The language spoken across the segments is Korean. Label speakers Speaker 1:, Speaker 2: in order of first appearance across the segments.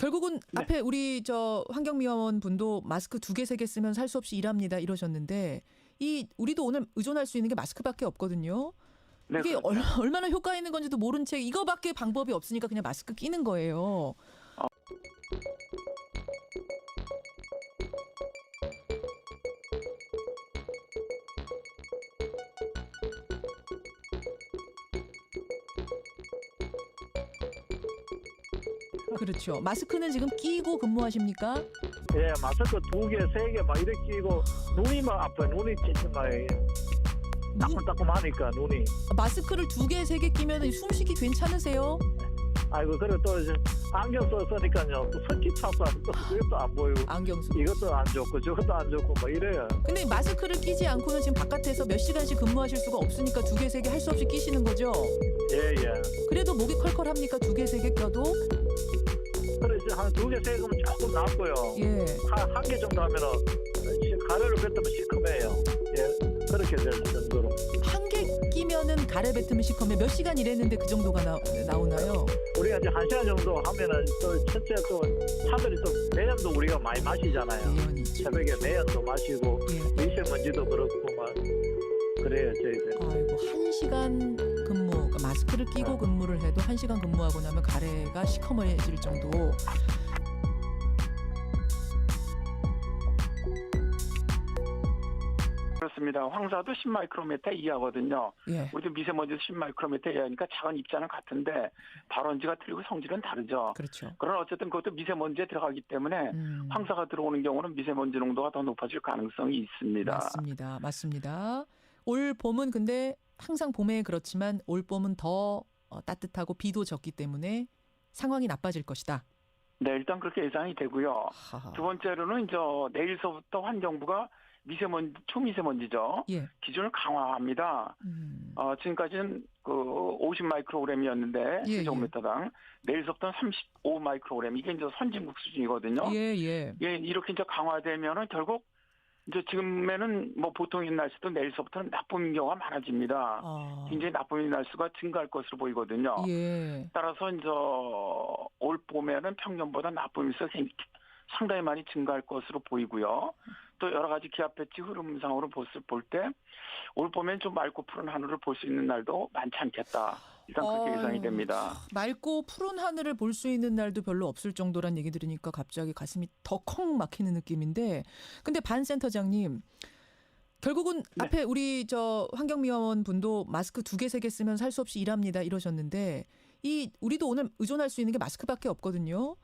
Speaker 1: 결국은
Speaker 2: 네.
Speaker 1: 앞에 우리 저 환경미화원 분도 마스크 두 개 세 개 쓰면 살 수 없이 일합니다 이러셨는데 이 우리도 오늘 의존할 수 있는 게 마스크밖에 없거든요.
Speaker 2: 네,
Speaker 1: 이게
Speaker 2: 그렇죠.
Speaker 1: 얼, 얼마나 효과 있는 건지도 모른 채 이거밖에 방법이 없으니까 그냥 마스크 끼는 거예요. 그렇죠. 마스크는 지금 끼고 근무하십니까?
Speaker 3: 예, 마스크 두 개, 세 개 막 이렇게 끼고 눈이 막 아파요. 눈이 찢는 거예요.
Speaker 1: 눈-
Speaker 3: 따끔따끔하니까 눈이.
Speaker 1: 마스크를 두 개 세 개 끼면 숨쉬기 괜찮으세요?
Speaker 3: 아이고 그래 또 이제 안경 써 쓰니까요. 또 석기 차서 또 그것도 안 보이고
Speaker 1: 안경 쓰.
Speaker 3: 이것도 안 좋고 저것도 안 좋고 뭐 이래요.
Speaker 1: 근데 마스크를 끼지 않고는 지금 바깥에서 몇 시간씩 근무하실 수가 없으니까 두 개 세 개 할 수 없이 끼시는 거죠.
Speaker 3: 예, 예.
Speaker 1: 그래도 목이 컬컬합니까? 두 개 세 개 껴도?
Speaker 3: 그래 이제 한두 개, 세 개면 조금 낫고요.
Speaker 1: 예.
Speaker 3: 한한개 정도 하면은 시- 가래를 뱉으면 시커매요. 예, 그렇게 될 정도로.
Speaker 1: 한 개 끼면은 가래 뱉으면 시커매 몇 시간 일했는데 그 정도가 나, 나오나요?
Speaker 3: 우리가 이제 한 시간 정도 하면은 또 첫째 또 차들이 또 매연도 우리가 많이 마시잖아요.
Speaker 1: 예언이죠.
Speaker 3: 새벽에 매연도 마시고
Speaker 1: 예.
Speaker 3: 미세먼지도 그렇고 막 그래요 저희들.
Speaker 1: 아이고 한 시간 마스크를 끼고
Speaker 3: 네.
Speaker 1: 근무를 해도 한 시간 근무하고 나면 가래가 시커매질 정도.
Speaker 2: 그렇습니다. 황사도 10마이크로미터 이하거든요.
Speaker 1: 예.
Speaker 2: 우리도 미세먼지도 10마이크로미터 이하니까 작은 입자는 같은데 발원지가 틀리고 성질은 다르죠.
Speaker 1: 그렇죠.
Speaker 2: 그러나 어쨌든 그것도 미세먼지에 들어가기 때문에
Speaker 1: 음.
Speaker 2: 황사가 들어오는 경우는 미세먼지 농도가 더 높아질 가능성이 있습니다.
Speaker 1: 맞습니다. 맞습니다. 올 봄은 근데 항상 봄에 그렇지만 올 봄은 더 어, 따뜻하고 비도 적기 때문에 상황이 나빠질 것이다.
Speaker 2: 네, 일단 그렇게 예상이 되고요.
Speaker 1: 하하.
Speaker 2: 두 번째로는 이제 내일서부터 환경부가 미세먼지, 초미세먼지죠.
Speaker 1: 예.
Speaker 2: 기준을 강화합니다.
Speaker 1: 음.
Speaker 2: 어, 지금까지는 그 50 마이크로그램이었는데
Speaker 1: 예, 예.
Speaker 2: 제곱미터당 내일서부터는 35 마이크로그램 이게 이제 선진국 수준이거든요.
Speaker 1: 예, 예.
Speaker 2: 예, 이렇게 이제 강화되면은 결국 이제 지금에는 뭐 보통인 날씨도 내일서부터는 나쁨인 경우가 많아집니다.
Speaker 1: 아.
Speaker 2: 굉장히 나쁨인 날씨가 증가할 것으로 보이거든요.
Speaker 1: 예.
Speaker 2: 따라서 이제 올 봄에는 평년보다 나쁨이 상당히 많이 증가할 것으로 보이고요. 또 여러 가지 기압 배치 흐름상으로 볼때 올 봄엔 좀 맑고 푸른 하늘을 볼 수 있는 날도 많지 않겠다. 일단 그렇게
Speaker 1: 아유.
Speaker 2: 예상이 됩니다.
Speaker 1: 맑고 푸른 하늘을 볼 수 있는 날도 별로 없을 정도란 얘기 들으니까 갑자기 가슴이 덜컹 막히는 느낌인데 근데 반 센터장님 결국은
Speaker 2: 네.
Speaker 1: 앞에 우리 저 환경미화원 분도 마스크 두 개 세 개 쓰면 살 수 없이 일합니다 이러셨는데 이 우리도 오늘 의존할 수 있는 게 마스크밖에 없거든요.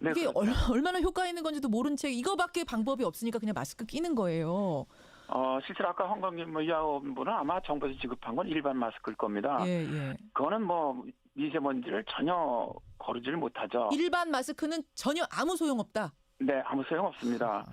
Speaker 2: 네,
Speaker 1: 이게
Speaker 2: 그렇죠.
Speaker 1: 얼, 얼마나 효과 있는 건지도 모른 채 이거밖에 방법이 없으니까 그냥 마스크 끼는 거예요.
Speaker 2: 어, 실제로 아까 환경미화원분은 아마 정부에서 지급한 건 일반 마스크일 겁니다.
Speaker 1: 예, 예.
Speaker 2: 그거는 뭐 미세먼지를 전혀 거르지를 못하죠.
Speaker 1: 일반 마스크는 전혀 아무 소용 없다.
Speaker 2: 네, 아무 소용 없습니다.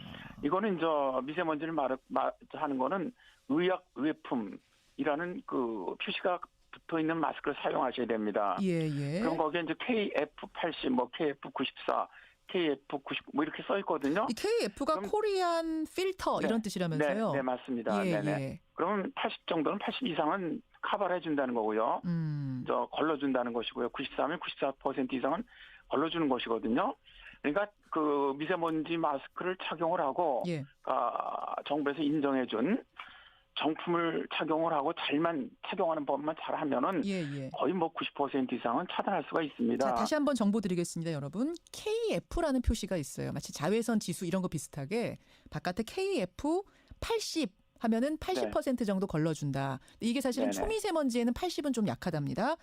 Speaker 2: 이거는 이제 미세먼지를 말, 말 하는 거는 의약 의품이라는 그 표시가 붙어 있는 마스크를 사용하셔야 됩니다.
Speaker 1: 예, 예.
Speaker 2: 그럼 거기에 이제 KF80, 뭐 KF94, KF90 뭐 이렇게 써 있거든요.
Speaker 1: 이 KF가
Speaker 2: 그럼-
Speaker 1: 코리안 필터
Speaker 2: 네.
Speaker 1: 이런 뜻이라면서요?
Speaker 2: 네, 네 맞습니다.
Speaker 1: 예,
Speaker 2: 네네.
Speaker 1: 예.
Speaker 2: 그러면 80 정도는 80 이상은 커버를 해준다는 거고요.
Speaker 1: 음.
Speaker 2: 저 걸러준다는 것이고요. 94면 94% 이상은 걸러주는 것이거든요. 그러니까 그 미세먼지 마스크를 착용을 하고
Speaker 1: 예.
Speaker 2: 아, 정부에서 인정해준 정품을 착용을 하고 잘만 착용하는 법만 잘하면은
Speaker 1: 예, 예.
Speaker 2: 거의 뭐 90% 이상은 차단할 수가 있습니다.
Speaker 1: 자, 다시 한번 정보 드리겠습니다, 여러분. KF라는 표시가 있어요. 마치 자외선 지수 이런 거 비슷하게 바깥에 KF 80 하면은 80% 정도 걸러준다. 이게 사실은
Speaker 2: 네네.
Speaker 1: 초미세먼지에는 80은 좀 약하답니다.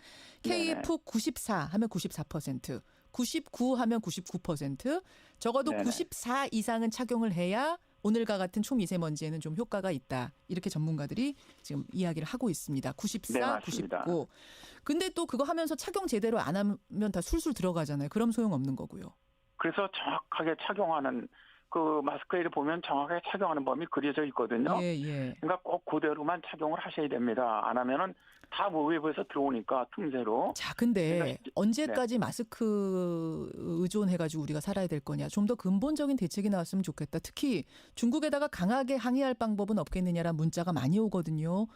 Speaker 1: KF 94 하면 94%, 99 하면 99%, 적어도
Speaker 2: 네네.
Speaker 1: 94 이상은 착용을 해야 오늘과 같은 초미세먼지에는 좀 효과가 있다. 이렇게 전문가들이 지금 이야기를 하고 있습니다. 94,
Speaker 2: 네, 맞습니다.
Speaker 1: 99. 근데 또 그거 하면서 착용 제대로 안 하면 다 술술 들어가잖아요. 그럼 소용없는 거고요.
Speaker 2: 그래서 정확하게 착용하는 그 마스크에 보면 정확하게 착용하는 범위 그려져 있거든요.
Speaker 1: 예, 예.
Speaker 2: 그러니까 꼭 그대로만 착용을 하셔야 됩니다. 안 하면은 다 외부에서 들어오니까 틈새로.
Speaker 1: 자, 근데
Speaker 2: 그러니까
Speaker 1: 언제까지 마스크 의존해가지고 우리가 살아야 될 거냐. 좀 더 근본적인 대책이 나왔으면 좋겠다. 특히 중국에다가 강하게 항의할 방법은 없겠느냐라는 문자가 많이 오거든요.